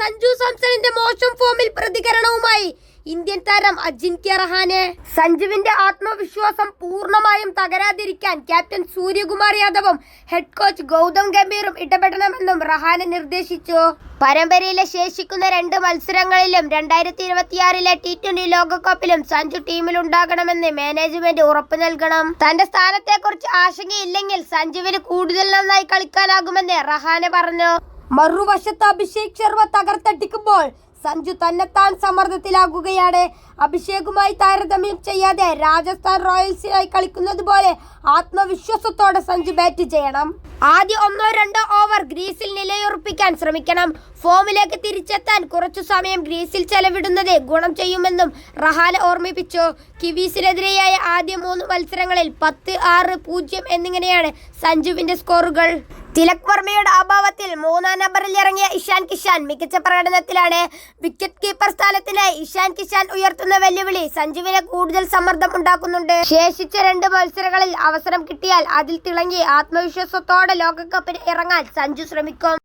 സഞ്ജു സാംസണിന്റെ മോശം ഫോമിൽ പ്രതികരണവുമായി ഇന്ത്യൻ താരം അജിൻക്യ റഹാനെ. സഞ്ജുവിന്റെ ആത്മവിശ്വാസം പൂർണമായും തകരാതിരിക്കാൻ ക്യാപ്റ്റൻ സൂര്യകുമാർ യാദവും ഹെഡ് കോച്ച് ഗൗതം ഗംഭീറും ഇടപെടണമെന്നും റഹാനെ നിർദ്ദേശിച്ചു. പരമ്പരയിലെ ശേഷിക്കുന്ന രണ്ട് മത്സരങ്ങളിലും രണ്ടായിരത്തി ഇരുപത്തിയാറിലെ ടി ട്വന്റി ലോകകപ്പിലും സഞ്ജു ടീമിൽ ടീമിലുണ്ടാകണമെന്ന് മാനേജ്മെന്റ് ഉറപ്പു നൽകണം. തന്റെ സ്ഥാനത്തെക്കുറിച്ച് ആശങ്കയില്ലെങ്കിൽ സഞ്ജുവിന് കൂടുതൽ നന്നായി കളിക്കാനാകുമെന്ന് റഹാനെ പറഞ്ഞു. മറുവശത്ത് അഭിഷേക് ശർമ്മ തകർത്തടിക്കുമ്പോൾ സഞ്ജു തന്നെത്താൻ സമ്മർദ്ദത്തിലാകുകയാണ്. അഭിഷേകുമായി താരതമ്യം ചെയ്യാതെ രാജസ്ഥാൻ റോയൽസിനായി കളിക്കുന്നത് പോലെ ആത്മവിശ്വാസത്തോടെ സഞ്ജു ബാറ്റ് ചെയ്യണം. ആദ്യ ഒന്നോ രണ്ടോ ഓവർ ഗ്രീസിൽ നിലയുറപ്പിക്കാൻ ശ്രമിക്കണം. ഫോമിലേക്ക് തിരിച്ചെത്താൻ കുറച്ചു സമയം ഗ്രീസിൽ ചെലവിടുന്നത് ഗുണം ചെയ്യുമെന്നും റഹാല ഓർമ്മിപ്പിച്ചു. കിവീസിനെതിരെയായ ആദ്യ മൂന്ന് മത്സരങ്ങളിൽ പത്ത് ആറ് പൂജ്യം എന്നിങ്ങനെയാണ് സഞ്ജുവിന്റെ സ്കോറുകൾ തിലക് വർമ്മയുടെ അഭാവത്തിൽ മൂന്നാം നമ്പറിൽ ഇറങ്ങിയ ഇഷാൻ കിഷാൻ മികച്ച പ്രകടനത്തിലാണ് വിക്കറ്റ് കീപ്പർ സ്ഥാനത്തിനായി ഇഷാൻ കിഷാൻ ഉയർത്തുന്ന വെല്ലുവിളി സഞ്ജുവിനെ കൂടുതൽ സമ്മർദ്ദം ഉണ്ടാക്കുന്നുണ്ട്. ശേഷിച്ച രണ്ട് മത്സരങ്ങളിൽ അവസരം കിട്ടിയാൽ അതിൽ തിളങ്ങി ആത്മവിശ്വാസത്തോടെ ലോകകപ്പിന് ഇറങ്ങാൻ സഞ്ജു ശ്രമിക്കും.